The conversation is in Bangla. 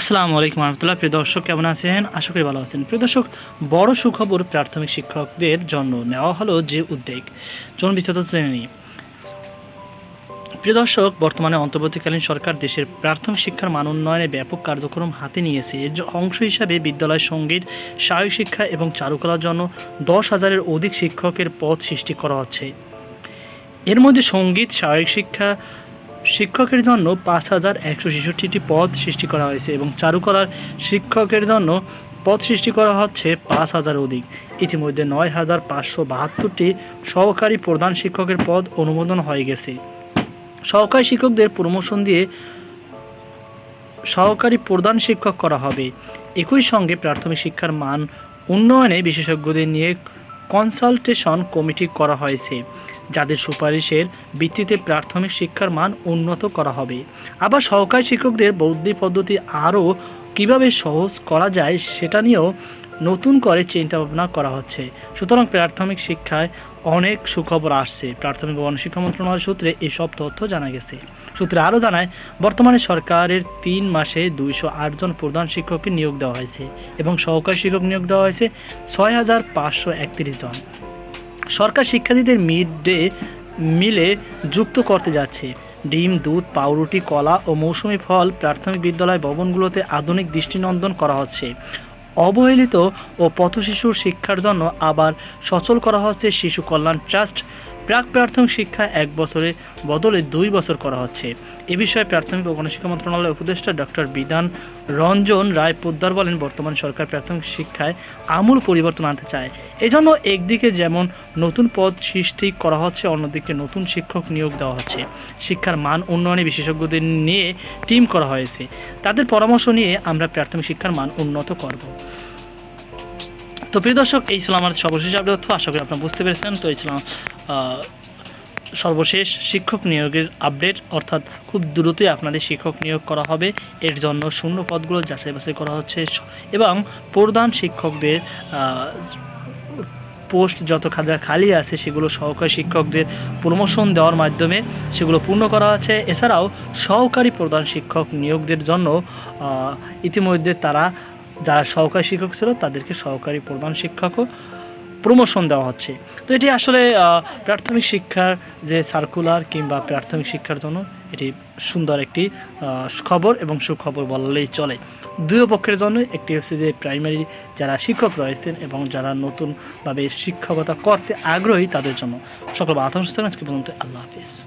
আসসালামু আলাইকুম রহমতুল্লাহ। প্রিয় দর্শক, কেমন আছেন? আশা করি ভালো আছেন। প্রিয় দর্শক, বড় সুখবর প্রাথমিক শিক্ষকদের জন্য নেওয়া হলো যে উদ্যোগ চলুন বিস্তারিত জেনে নিই। প্রিয় দর্শক, বর্তমানে অন্তর্বর্তীকালীন সরকার দেশের প্রাথমিক শিক্ষার মান উন্নয়নে ব্যাপক কার্যক্রম হাতে নিয়েছে। এর অংশ হিসাবে বিদ্যালয় সংগীত স্বাভাবিক শিক্ষা এবং চারুকলার জন্য দশ হাজারের অধিক শিক্ষকের পদ সৃষ্টি করা হচ্ছে। এর মধ্যে সংগীত শারীরিক শিক্ষা শিক্ষকের জন্য পাঁচ হাজার একশো ছেষট্টিটি পদ সৃষ্টি করা হয়েছে এবং চারুকলার শিক্ষকের জন্য পদ সৃষ্টি করা হচ্ছে পাঁচ হাজার অধিক। ইতিমধ্যে নয় হাজার পাঁচশো বাহাত্তরটি সহকারী প্রধান শিক্ষকের পদ অনুমোদন হয়ে গেছে। সহকারী শিক্ষকদের প্রমোশন দিয়ে সহকারী প্রধান শিক্ষক করা হবে। একই সঙ্গে প্রাথমিক শিক্ষার মান উন্নয়নে বিশেষজ্ঞদের নিয়ে কনসালটেশন কমিটি করা হয়েছে। যাদের সুপারিশের ভিত্তিতে প্রাথমিক শিক্ষার মান উন্নত করা হবে। আবার সহকারী শিক্ষকদের বৌদ্ধি পদ্ধতি আরও কীভাবে সহজ করা যায় সেটা নিয়েও নতুন করে চিন্তা ভাবনা করা হচ্ছে। সুতরাং প্রাথমিক শিক্ষায় অনেক সুখবর আসছে। প্রাথমিক গণশিক্ষা মন্ত্রণালয় সূত্রে এসব তথ্য জানা গেছে। সূত্রে আরও জানায়, বর্তমানে সরকারের তিন মাসে দুইশো জন প্রধান শিক্ষককে নিয়োগ দেওয়া হয়েছে এবং সহকারী শিক্ষক নিয়োগ দেওয়া হয়েছে ছয় হাজার পাঁচশো একত্রিশ জন। সরকার শিক্ষার্থীদের মিড ডে মিলে যুক্ত করতে যাচ্ছে। ডিম, দুধ, পাউরুটি, কলা ও মৌসুমি ফল প্রাথমিক বিদ্যালয় ভবনগুলোতে আধুনিক দৃষ্টিনন্দন করা হচ্ছে। অবহেলিত ও পথশিশুর শিক্ষার জন্য আবার সচল করা হচ্ছে শিশু কল্যাণ ট্রাস্ট প্রাক প্রাথমিক শিক্ষা এক বছরের বদলে দুই বছর করা হচ্ছে। এ বিষয়ে প্রাথমিক ও গণশিক্ষা মন্ত্রণালয়ের উপদেষ্টা ডক্টর বিধান রঞ্জন রায় পোদ্দার বলেন, বর্তমান সরকার প্রাথমিক শিক্ষায় আমূল পরিবর্তন আনতে চায়। এজন্য একদিকে যেমন নতুন পদ সৃষ্টি করা হচ্ছে, অন্যদিকে নতুন শিক্ষক নিয়োগ দেওয়া হচ্ছে। শিক্ষার মান উন্নয়নে বিশেষজ্ঞদের নিয়ে টিম করা হয়েছে। তাদের পরামর্শ নিয়ে আমরা প্রাথমিক শিক্ষার মান উন্নত করব। তো প্রিয় দর্শক, এই ছিল আমার সর্বশেষ আপডেট তথ্য। আশা করি আপনারা বুঝতে পেরেছেন। তো এই ছিল সর্বশেষ শিক্ষক নিয়োগের আপডেট। অর্থাৎ খুব দ্রুতই আপনাদের শিক্ষক নিয়োগ করা হবে। এর জন্য শূন্য পদগুলো যাচাই বাছাই করা হচ্ছে। এবং প্রধান শিক্ষকদের পোস্ট যত খাজা খালি আছে, সেগুলো সহকারী শিক্ষকদের প্রমোশন দেওয়ার মাধ্যমে সেগুলো পূর্ণ করা আছে এছাড়াও সহকারী প্রধান শিক্ষক নিয়োগদের জন্য ইতিমধ্যে তারা যারা সহকারী শিক্ষক ছিল, তাদেরকে সহকারী প্রধান শিক্ষকও প্রমোশন দেওয়া হচ্ছে। তো এটি আসলে প্রাথমিক শিক্ষার যে সার্কুলার কিংবা প্রাথমিক শিক্ষার জন্য এটি সুন্দর একটি খবর এবং সুখবর বললেই চলে। দুই পক্ষের জন্য একটি হচ্ছে যে প্রাইমারি যারা শিক্ষক রয়েছেন এবং যারা নতুনভাবে শিক্ষকতা করতে আগ্রহী তাদের জন্য। সকল আতঙ্ক আজকে পর্যন্ত। আল্লাহ হাফিজ।